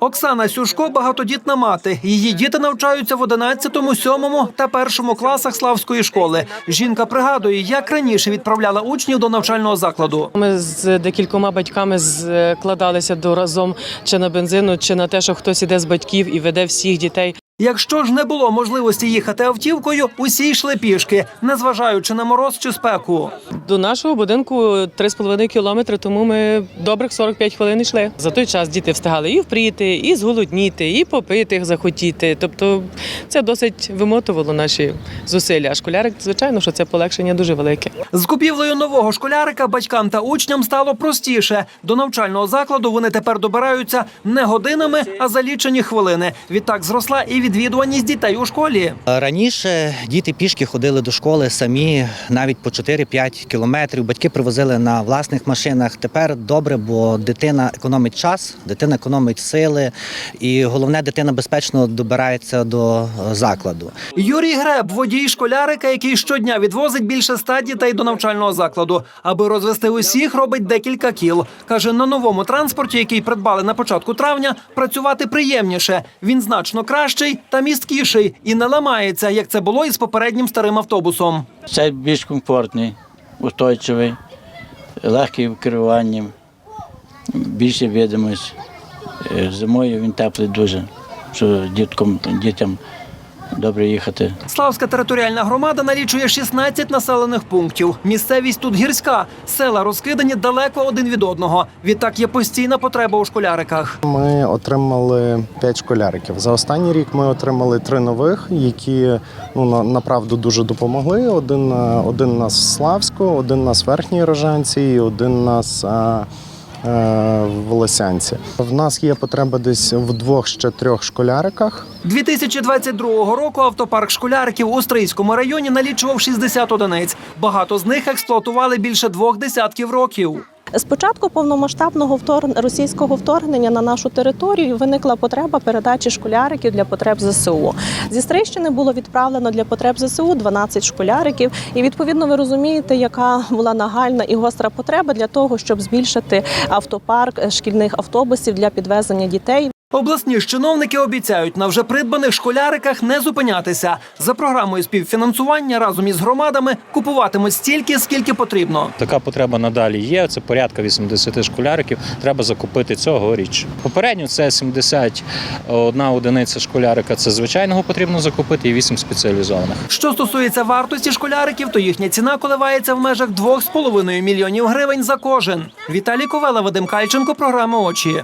Оксана Сюшко багатодітна мати. Її діти навчаються в 11, 7 та 1 класах Славської школи. Жінка пригадує, як раніше відправляла учнів до навчального закладу. Ми з декількома батьками складалися до разом чи на бензину, чи на те, що хтось іде з батьків і веде всіх дітей. Якщо ж не було можливості їхати автівкою, усі йшли пішки, незважаючи на мороз чи спеку. До нашого будинку 3,5 кілометри, тому ми добрих 45 хвилин йшли. За той час діти встигали і впріти, і зголодніти, і попити захотіти. Тобто це досить вимотувало наші зусилля. А школярик, звичайно, що це полегшення дуже велике. З купівлею нового школярика батькам та учням стало простіше. До навчального закладу вони тепер добираються не годинами, а за лічені хвилини. Відтак зросла і відвідуваність дітей у школі. Раніше діти пішки ходили до школи самі навіть по 4-5 кілометрів. Батьки привозили на власних машинах. Тепер добре, бо дитина економить час, дитина економить сили, і головне, дитина безпечно добирається до е, закладу. Юрій Греб, водій школярика, який щодня відвозить більше ста дітей до навчального закладу. Аби розвести усіх, робить декілька кіл. Каже, на новому транспорті, який придбали на початку травня, працювати приємніше. Він значно кращий та місткіший і не ламається, як це було із попереднім старим автобусом. Це більш комфортний, устойчивий, легкий в керуванні, більше видимость. Е, Зимою він теплий дуже, що діткам, дітям добре їхати. Славська територіальна громада налічує 16 населених пунктів. Місцевість тут гірська, села розкидані далеко один від одного. Відтак є постійна потреба у школяриках. Ми отримали 5 школяриків. За останній рік ми отримали три нових, які ну на- направду дуже допомогли. Один, е, один нас в Славську, один нас в Верхній Рожанці, і один нас. е, е, В Лосянці. В нас є потреба десь в двох ще трьох школяриках. 2022 року автопарк школяриків у Стрийському районі налічував 60 одиниць. Багато з них експлуатували більше двох десятків років. З початку повномасштабного російського вторгнення на нашу територію виникла потреба передачі школяриків для потреб ЗСУ. Зі Стрищини було відправлено для потреб ЗСУ 12 школяриків. І відповідно ви розумієте, яка була нагальна і гостра потреба для того, щоб збільшити автопарк шкільних автобусів для підвезення дітей. Обласні ж чиновники обіцяють на вже придбаних школяриках не зупинятися. За програмою співфінансування разом із громадами купуватимуть стільки, скільки потрібно. Така потреба надалі є. Це порядка 80 школяриків. Треба закупити цьогоріч. Попередньо це 71 одиниця школярика. Це звичайного потрібно закупити, і 8 спеціалізованих. Що стосується вартості школяриків, то їхня ціна коливається в межах 2,5 мільйонів гривень за кожен. Віталій Ковела, Вадим Кальченко, програма очі.